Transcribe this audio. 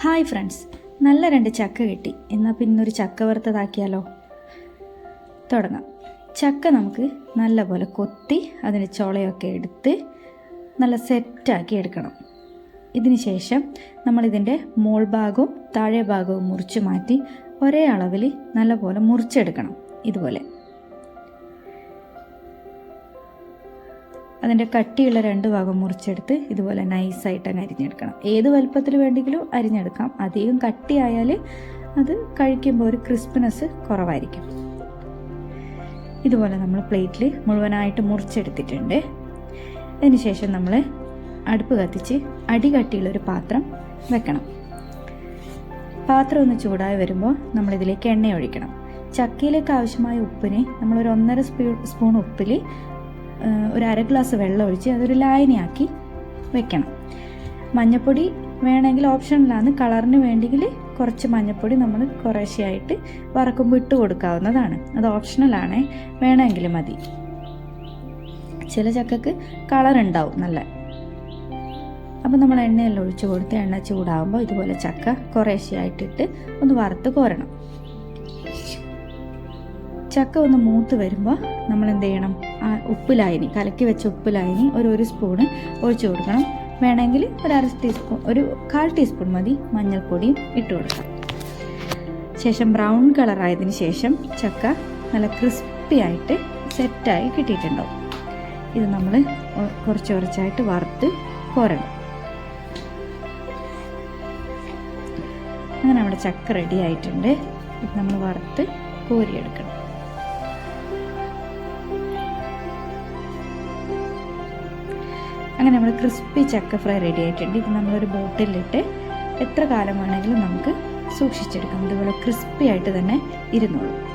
Hi friends. നല്ല രണ്ട് ചക്ക കിട്ടി. എന്നാൽ പിന്നെ ഒരു ചക്ക വറുത്തതാക്കിയാലോ? തുടങ്ങാം. ചക്ക നമുക്ക് നല്ലപോലെ കൊത്തി അതിന്റെ ചുളയൊക്കെ എടുത്ത് നല്ല സെറ്റാക്കി എടുക്കണം. ഇതിന് ശേഷം നമ്മളിതിന്റെ മോൾ ഭാഗവും താഴെ ഭാഗവും മുറിച്ച് മാറ്റി ഒരേ അളവിൽ നല്ലപോലെ മുറിച്ചെടുക്കണം. ഇതുപോലെ. അതിന്റെ കട്ടിയുള്ള രണ്ട് ഭാഗം മുറിച്ചെടുത്ത് ഇതുപോലെ നൈസായിട്ട് അങ്ങ് അരിഞ്ഞെടുക്കണം. ഏത് വലുപ്പത്തിൽ വേണ്ടെങ്കിലും അരിഞ്ഞെടുക്കാം. അധികം കട്ടിയായാൽ അത് കഴിക്കുമ്പോൾ ഒരു ക്രിസ്പിനെസ് കുറവായിരിക്കും. ഇതുപോലെ നമ്മൾ പ്ലേറ്റിൽ മുഴുവനായിട്ട് മുറിച്ചെടുത്തിട്ടുണ്ട്. അതിനുശേഷം നമ്മൾ അടുപ്പ് കത്തിച്ച് അടി കട്ടിയുള്ളൊരു പാത്രം വെക്കണം. പാത്രം ഒന്ന് ചൂടായി വരുമ്പോൾ നമ്മളിതിലേക്ക് എണ്ണ ഒഴിക്കണം. ചക്കയിലേക്ക് ആവശ്യമായ ഉപ്പിന് നമ്മളൊരു ഒന്നര സ്പൂ സ്പൂൺ ഉപ്പിൽ ഒരു അര ഗ്ലാസ് വെള്ളം ഒഴിച്ച് അതൊരു ലായനിയാക്കി വെക്കണം. മഞ്ഞപ്പൊടി വേണമെങ്കിൽ ഓപ്ഷനിലാണ്. കളറിന് വേണ്ടെങ്കിൽ കുറച്ച് മഞ്ഞപ്പൊടി നമ്മൾ കുറേശ്ശെയായിട്ട് വറക്കുമ്പോൾ ഇട്ട് കൊടുക്കാവുന്നതാണ്. അത് ഓപ്ഷണലാണ് വേണമെങ്കിൽ മതി. ചില ചക്കക്ക് കളർ ഉണ്ടാവും നല്ല. അപ്പോൾ നമ്മൾ എണ്ണയെല്ലാം ഒഴിച്ച് കൊടുത്ത് എണ്ണ ചൂടാകുമ്പോൾ ഇതുപോലെ ചക്ക കുറേശ്ശെയായിട്ടിട്ട് ഒന്ന് വറുത്ത് കോരണം. ചക്ക ഒന്ന് മൂത്ത് വരുമ്പോൾ നമ്മൾ എന്ത് ചെയ്യണം ആ ലായനി കലക്കി വെച്ച ഉപ്പ് ലായനി ഒരു ഒരു സ്പൂണ് ഒഴിച്ചു കൊടുക്കണം. വേണമെങ്കിൽ ഒരു അര ടീസ്പൂൺ ഒരു കാൽ ടീസ്പൂൺ മതി മഞ്ഞൾപ്പൊടിയും ഇട്ട് കൊടുക്കാം. ശേഷം ബ്രൗൺ കളറായതിന് ശേഷം ചക്ക നല്ല ക്രിസ്പി ആയിട്ട് സെറ്റായി കിട്ടിയിട്ടുണ്ടാവും ഇത് നമ്മൾ കുറച്ച് കുറച്ചായിട്ട് വറുത്ത് കോരണം. അങ്ങനെ നമ്മുടെ ചക്ക റെഡി ആയിട്ടുണ്ട്. ഇത് നമ്മൾ വറുത്ത് കോരിയെടുക്കണം. അങ്ങനെ നമ്മൾ ക്രിസ്പി ചക്ക ഫ്രൈ റെഡി ആയിട്ടുണ്ട്. ഇത് നമ്മളൊരു ബോട്ടിലിട്ട് എത്ര കാലം വേണമെങ്കിലും നമുക്ക് സൂക്ഷിച്ചെടുക്കാം. ഇതുപോലെ ക്രിസ്പി ആയിട്ട് തന്നെ ഇരുന്നോളും.